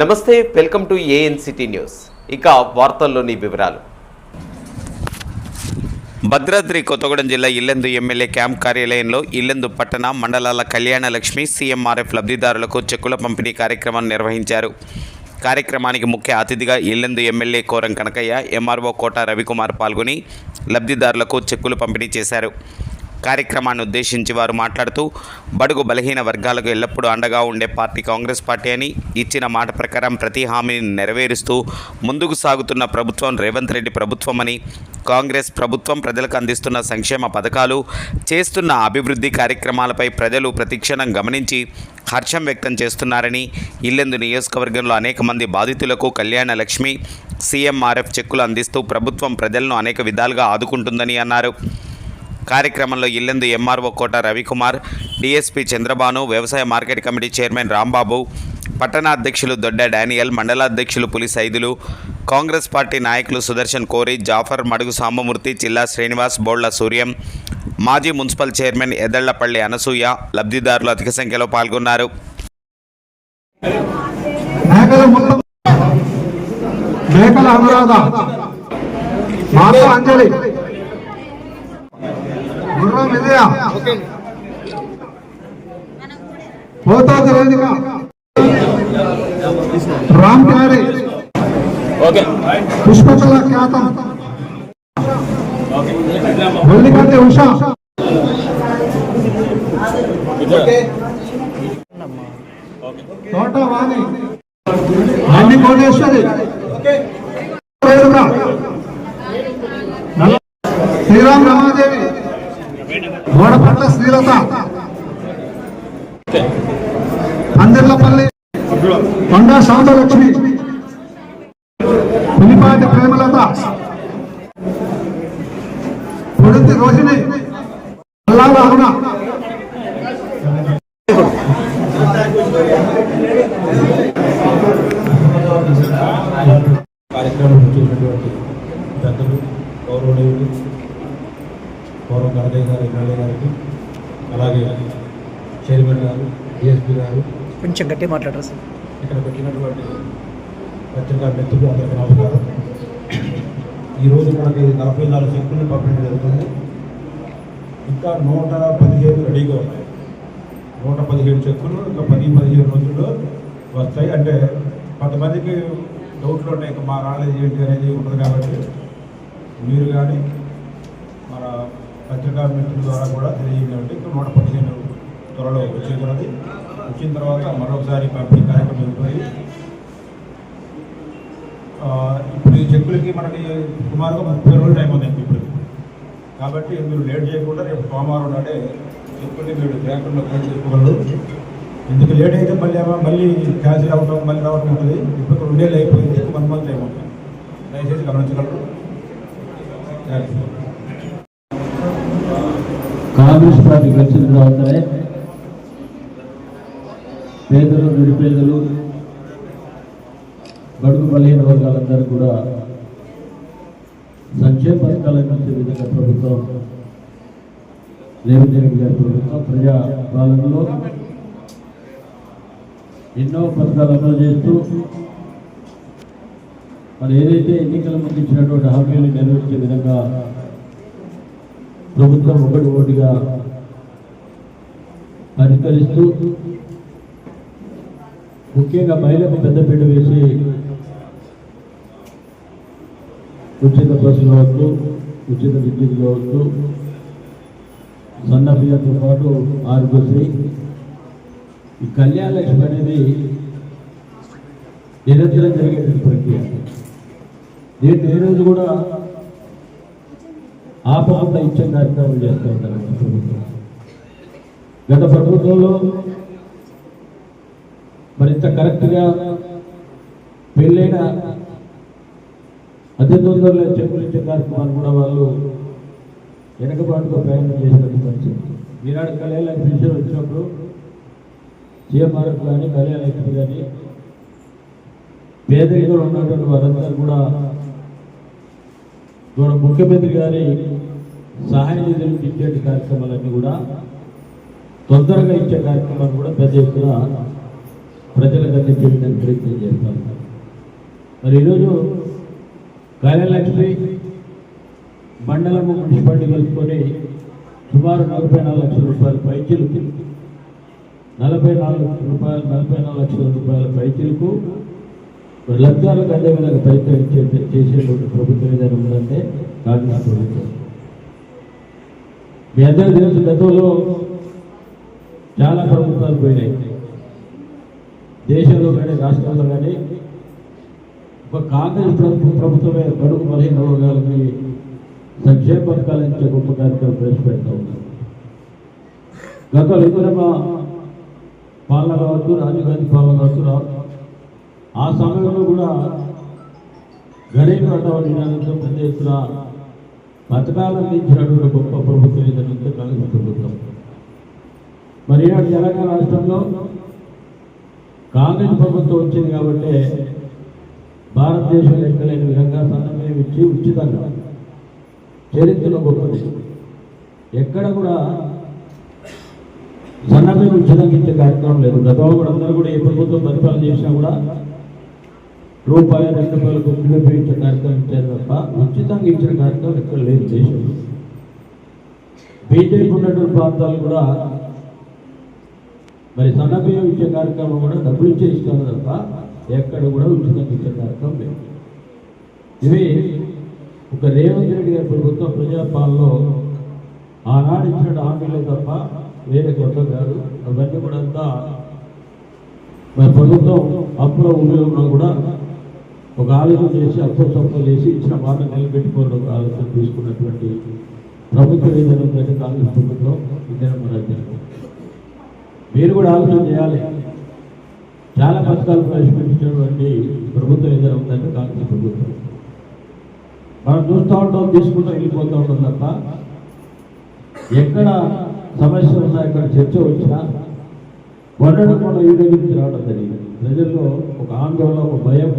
నమస్తే welcome to ANCT news. ఇక వార్తల్లోని వివరాలు. భద్రాద్రి కొత్తగూడెం జిల్లా ఇల్లెందు ఎమ్మెల్యే క్యాంప్ కార్యాలయంలో ఇల్లెందు పట్టణ మండలాల కళ్యాణ లక్ష్మి సీఎంఆర్ఎఫ్ లబ్ధిదారులకు చెక్కుల పంపిణీ కార్యక్రమాన్ని నిర్వహించారు. కార్యక్రమానికి ముఖ్య అతిథిగా ఇల్లెందు ఎమ్మెల్యే కోరం కనకయ్య ఎంఆర్ఓ కోట రవికుమార్ పాల్గొని లబ్ధిదారులకు చెక్కులు పంపిణీ చేశారు. కార్యక్రమాన్ని ఉద్దేశించి వారు మాట్లాడుతూ బడుగు బలహీన వర్గాలకు ఎల్లప్పుడూ అండగా ఉండే పార్టీ కాంగ్రెస్ పార్టీ అని ఇచ్చిన మాట ప్రకారం ప్రతి హామీని నెరవేరుస్తూ ముందుకు సాగుతున్న ప్రభుత్వం రేవంత్ రెడ్డి ప్రభుత్వమని కాంగ్రెస్ ప్రభుత్వం ప్రజలకు అందిస్తున్న సంక్షేమ పథకాలు చేస్తున్న అభివృద్ధి కార్యక్రమాలపై ప్రజలు ప్రతిక్షణం గమనించి హర్షం వ్యక్తం చేస్తున్నారని ఇల్లెందు నియోజకవర్గంలో అనేక మంది బాధితులకు కళ్యాణ లక్ష్మి సీఎంఆర్ఎఫ్ చెక్కులు అందిస్తూ ప్రభుత్వం ప్రజలను అనేక విధాలుగా ఆదుకుంటుందని అన్నారు. కార్యక్రమంలో ఇల్లెందు ఎంఆర్ఓ కోట రవికుమార్ డిఎస్పి చంద్రబాను వ్యవసాయ మార్కెట్ కమిటీ చైర్మన్ రాంబాబు పట్టణాధ్యక్షులు దొడ్డ డానియల్ మండలాధ్యక్షులు పులి సైదులు కాంగ్రెస్ పార్టీ నాయకులు సుదర్శన్ కోరి జాఫర్ మడుగు సాంబమూర్తి జిల్లా శ్రీనివాస్ బోళ్ళ సూర్యం మాజీ మున్సిపల్ చైర్మన్ ఎదళ్ళపల్లి అనసూయ లబ్ధిదారులు అధిక సంఖ్యలో పాల్గొన్నారు. మేకల అనురాధ మాత అంజలి. గుర్రం విజయ. పోతాది వేదిక రామ్ ప్యారి పుష్పచల ఖ్యాతం. వెల్లికంటి ఉష. తోట వాణి. అన్ని కోటేశ్వరి. శ్రీరామ్ తర్వాత గోడపట్ల శ్రీలత పందిర్లపల్లి కొండా శాంతలక్ష్మి పులిపాటి ప్రేమలత పొడుతి రోహిణి అల్లాల అరుణ. కార్యక్రమం చూసినటువంటి పెద్దలు గౌరవనీయులు గౌరవ కనకయ్య గారు ఎమ్మెల్యే గారికి అలాగే చైర్మన్ గారు డిఎస్పీ గారు కొంచెం గట్టి మాట్లాడరు సార్? ఇక్కడ పెట్టినటువంటి పత్రికా మిత్రులు అందరికీ నమస్కారం. ఈరోజు మనకి నలభై నాలుగు చెక్కులు పంపిణీ జరుగుతుంది. ఇంకా నూట పదిహేను రెడీగా ఉన్నాయి. నూట పదిహేడు చెక్కులు ఇంకా పది పదిహేను రోజుల్లో వస్తాయి. అంటే కొంతమందికి డౌట్లు ఉన్నాయి ఇంకా మా రాలేదు ఏంటి? అనేది ఉంటుంది కాబట్టి మీరు కానీ పత్రికా మిత్రుల ద్వారా కూడా తెలియజేయండి. ఇక్కడ నూట పదిహేను త్వరలో వచ్చేది వచ్చిన తర్వాత మరొకసారి పంపిణీ కార్యక్రమం జరుగుతుంది ఇప్పుడు ఈ చెక్కులకి మనకి సుమారుగా ముప్పై రోజులు టైం ఉంది ఇప్పుడు. కాబట్టి మీరు లేట్ చేయకుండా రేపు సోమవారం నాడే చెప్పుల్ని మీరు బ్యాంకుల్లో క్యాన్సిల్ చేసుకోగలరు. ఎందుకు లేట్ అయితే మళ్ళీ ఏమో మళ్ళీ క్యాన్సిల్ అవ్వడం మళ్ళీ రావడం ఉంటుంది. ఇప్పుడు రెండేళ్ళు అయిపోయింది. వన్ మంత్ అయిపోతుంది దయచేసి గమనించగలరు. థ్యాంక్ యూ పార్టీ గెలిచిన తర్వాతనే పేదలు నిరుపేదలు బడుగు బలహీన వర్గాలందరూ కూడా సంక్షేమ పథకాలు అందించే విధంగా ప్రభుత్వం రేవంత్ రెడ్డి గారి ప్రభుత్వం ప్రజా పాలనలో ఎన్నో పథకాలు అమలు చేస్తూ మరి ఏదైతే ఎన్నికల ముందు ఇచ్చినటువంటి హామీలు నెరవేర్చే విధంగా ప్రభుత్వం ఒకటి ఒకటిగా పరిష్కరిస్తూ ముఖ్యంగా మహిళకు పెద్దపీట వేసి ఉచిత బస్సులు కావచ్చు ఉచిత విద్యుత్ కావచ్చు సన్న బియ్యంతో పాటు ఆరోగ్యశ్రీ ఈ కళ్యాణ లక్ష్మి అనేది నిరంతరం జరిగేటువంటి ప్రక్రియ. నేను ఏ రోజు కూడా ఆపకుండా ఇచ్చే కార్యక్రమం చేస్తూ ఉంటారు. ప్రభుత్వం గత ప్రభుత్వంలో మరి ఇంత కరెక్ట్గా పెళ్ళైన అతి తొందరలో చెప్పులిచ్చే ఇచ్చే కార్యక్రమాలు కూడా వాళ్ళు వెనకబాటుగా ప్రయాణం చేసినట్టు పరిస్థితి. ఈనాడు కళ్యాణ విషయం వచ్చినప్పుడు సీఎంఆర్ఎఫ్ కానీ కళ్యాణ లక్ష్మి కానీ పేదరికంలో ఉన్నటువంటి వారందరూ కూడా మన ముఖ్యమంత్రి గారి సహాయ నిధులు ఇచ్చే కార్యక్రమాలన్నీ కూడా తొందరగా ఇచ్చే కార్యక్రమాన్ని కూడా పెద్ద ఎత్తున ప్రజలకు అందించడానికి ప్రయత్నం చేస్తాం. మరి ఈరోజు కార్యలక్ష్మి మండలము మున్సిపాలిటీ కలుపుకొని సుమారు నలభై నాలుగు లక్షల రూపాయల పైచీలకు నలభై నాలుగు రూపాయలు నలభై నాలుగు లక్షల రూపాయల పైచీలకు లబ్ధాలకు అదే విధంగా ప్రయత్నం చే- చేసేటువంటి ప్రభుత్వం ఏదైనా ఉందంటే కాంగ్రెస్ ప్రభుత్వం. మీ అందరూ తెలుసు గతంలో చాలా ప్రభుత్వాలు పోయినాయి. దేశంలో కానీ రాష్ట్రంలో కానీ ఒక కాంగ్రెస్ ప్రభుత్వం ప్రభుత్వమే బడుగు బలహీన వర్గాలకి సంక్షేమ పథకాలు ఇచ్చే గొప్ప కార్యక్రమం ప్రవేశపెడతా ఉన్నారు గత ఇందిరమ్మ పాలన కావచ్చు రాజీవ్ గాంధీ పాలన కావచ్చు ఆ సమయంలో కూడా గణేష్ హఠావో నినాదంతో పెద్ద ఎత్తున పథకాలు అందించినటువంటి గొప్ప ప్రభుత్వం ఏదైనా కాంగ్రెస్ ప్రభుత్వం. మరి తెలంగాణ రాష్ట్రంలో కాంగ్రెస్ ప్రభుత్వం వచ్చింది కాబట్టి భారతదేశం లెక్కలేని విధంగా సన్నమయం ఇచ్చి ఉచితంగా చరిత్రలో గొప్పది. ఎక్కడ కూడా సన్నమయం ఉచితంగా ఇచ్చే కార్యక్రమం లేదు. గతంలో కూడా అందరూ కూడా ఏ ప్రభుత్వం పరిపాలన చేసినా కూడా రూపాయి రెండు రూపాయలకు కిలో ఇచ్చే కార్యక్రమం ఇచ్చారు తప్ప ఉచితంగా ఇచ్చిన కార్యక్రమం ఎక్కడ లేదు దేశంలో. బీజేపీ ఉన్నటువంటి ప్రాంతాలు కూడా మరి సన్నబియ్యం ఇచ్చే కార్యక్రమం కూడా డబ్బులు ఇచ్చే ఇస్తారు తప్ప ఎక్కడ కూడా ఉచితంగా ఇచ్చే కార్యక్రమం లేదు. ఇవి ఒక రేవంత్ రెడ్డి గారి ప్రభుత్వం ప్రజాపాలలో ఆనాడు ఇచ్చిన హామీలే తప్ప వేరే కొత్త కాదు. అవన్నీ కూడా అంతా మరి ప్రభుత్వం అప్పుల ఊళ్ళో కూడా ఒక ఆలోచన చేసి అప్పు సప్పులు చేసి ఇచ్చిన మాట నిలబెట్టుకోవడం ఒక ఆలోచన తీసుకున్నటువంటి ప్రభుత్వ విధానం కాంగ్రెస్ ప్రభుత్వం ఇద్దరు మన మీరు కూడా ఆలోచన చేయాలి. చాలా పథకాలు ప్రవేశపెట్టినటువంటి ప్రభుత్వం ఏదైనా ఉందంటే కాంగ్రెస్ ప్రభుత్వం. మనం చూస్తూ ఉంటాం తీసుకుంటూ వెళ్ళిపోతూ ఉంటాం తప్ప ఎక్కడ సమస్య ఉన్నా ఎక్కడ చర్చ వచ్చినా వండడం కూడా ఈ దగ్గరికి రావడం జరిగింది. ప్రజల్లో ఒక ఆందోళన ఒక భయం.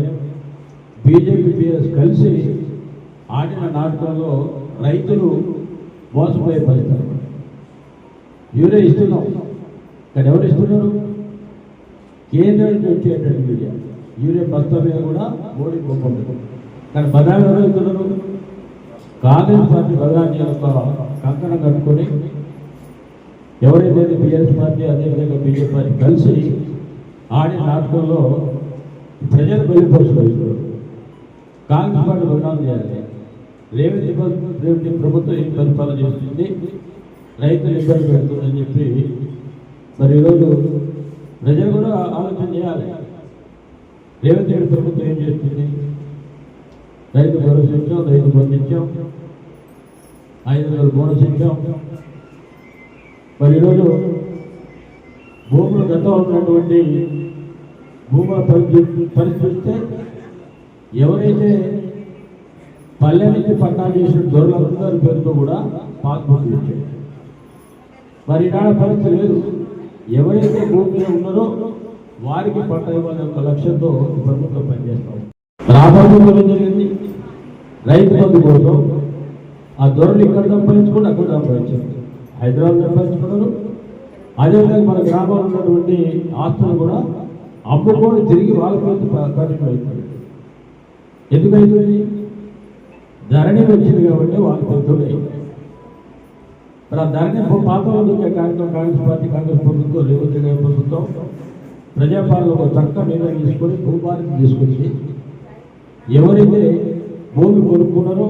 బీజేపీ పిఎస్ కలిసి ఆడిన నాటకంలో రైతులు మోసపోయే పరిస్థితి. యూరియా ఇస్తున్నాం. కానీ ఎవరు ఇస్తున్నారు కేంద్రం నుంచి వచ్చేటువంటి యూరియా యూరియా బస్తా మీద కూడా మోడీ గొప్ప కానీ బదామి ఎవరు ఇస్తున్నారు కాంగ్రెస్ పార్టీ బదాన్ని యొక్క కంకణం కట్టుకొని ఎవరైతే బీఆర్ఎస్ పార్టీ అదేవిధంగా బీజేపీ పార్టీ కలిసి ఆడిన నాటకంలో ప్రజలు బలిపోతున్నారు కాంగ్రెస్ పార్టీ బదనాలు చేయాలి. రేవంత్ ప్ర- రేవంత్ ప్రభుత్వం ఏం పరిపాలన చేస్తుంది? రైతులు ఇబ్బంది పెడుతుందని చెప్పి మరి ఈరోజు ప్రజలు కూడా ఆలోచన చేయాలి. రేవంత్ రెడ్డి ప్రభుత్వం ఏం చేస్తుంది? రైతు భరోసా ఇచ్చాం రైతు బంధు ఇచ్చాం ఐదు వందల బోనస్ ఇచ్చాం. మరి ఈరోజు భూములు గతం ఉన్నటువంటి భూముల పరిస్థితి పరిస్థితి ఎవరైతే పల్లె నుంచి పట్టా చేసిన దొరలందరి పేరుతో కూడా పాస్బుక్ ఇచ్చారు. మరి ఈనాడు పరిస్థితి లేదు. ఎవరైతే భూమిలో ఉన్నారో వారికి పంట ఇవ్వాలనే ఒక లక్ష్యంతో ప్రభుత్వం పనిచేస్తాం రాబోయే జరిగింది. రైతు బంధు కోసం ఆ దొరలు ఇక్కడ సంపాదించుకోండి అక్కడ సంపాదించారు. హైదరాబాద్ సంపాదించుకున్నారు. అదేవిధంగా మన గ్రామాలు ఉన్నటువంటి ఆస్తులు కూడా అమ్ముకొని తిరిగి వాళ్ళ పేరు కంటిన్యూ అవుతుంది ఎందుకైతుంది ధరణి వచ్చింది కాబట్టి వాళ్ళ పెద్దోడు మరి ఆ ధరణి పాతంలో దొరికే కార్యక్రమం కాంగ్రెస్ పార్టీ కాంగ్రెస్ ప్రభుత్వం రేవంత్ రెడ్డి ప్రభుత్వం ప్రజాపాలన ఒక చక్క నిర్ణయం తీసుకొని భూభారతి తీసుకొచ్చి ఎవరైతే భూమి కొనుక్కున్నారో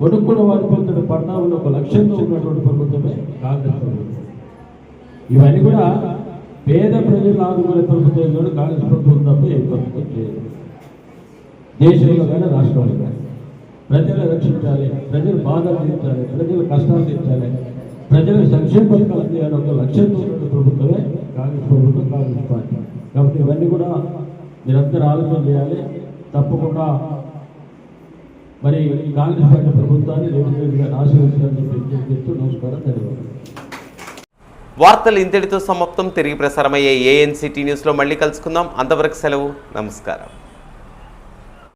కొనుక్కున్న వారి పొందిన పట్టాలను ఒక లక్ష్యంతో ఉన్నటువంటి ప్రభుత్వమే కాంగ్రెస్ ప్రభుత్వం. ఇవన్నీ కూడా పేద ప్రజలు ఆదుకునే ప్రభుత్వం కూడా కాంగ్రెస్ ప్రభుత్వం తప్ప ఏ ప్రభుత్వం చేయదు దేశంలో కానీ రాష్ట్రంలో కానీ ప్రజలు రక్షించాలి ప్రజలు బాధలు తీర్చాలి ప్రజలు కష్టాలు తీర్చాలి. ప్రజల సంక్షేమ పథకాలు అందియాలి ఒక లక్ష్యంతో ఉన్న ప్రభుత్వమే కాంగ్రెస్ ప్రభుత్వం కాంగ్రెస్ పార్టీ. కాబట్టి ఇవన్నీ కూడా మీరందరూ ఆలోచన చేయాలి. తప్పకుండా మరి కాంగ్రెస్ పార్టీ ప్రభుత్వాన్ని రేవంత్గా ఆశీర్వదించాలని చెప్పి చెప్తూ నమస్కారం ధన్యవాదాలు. వార్తలు ఇంతటితో సమాప్తం. తిరిగి ప్రసారమయ్యే ఏఎన్సిటీ న్యూస్లో మళ్ళీ కలుసుకుందాం. అంతవరకు సెలవు. నమస్కారం.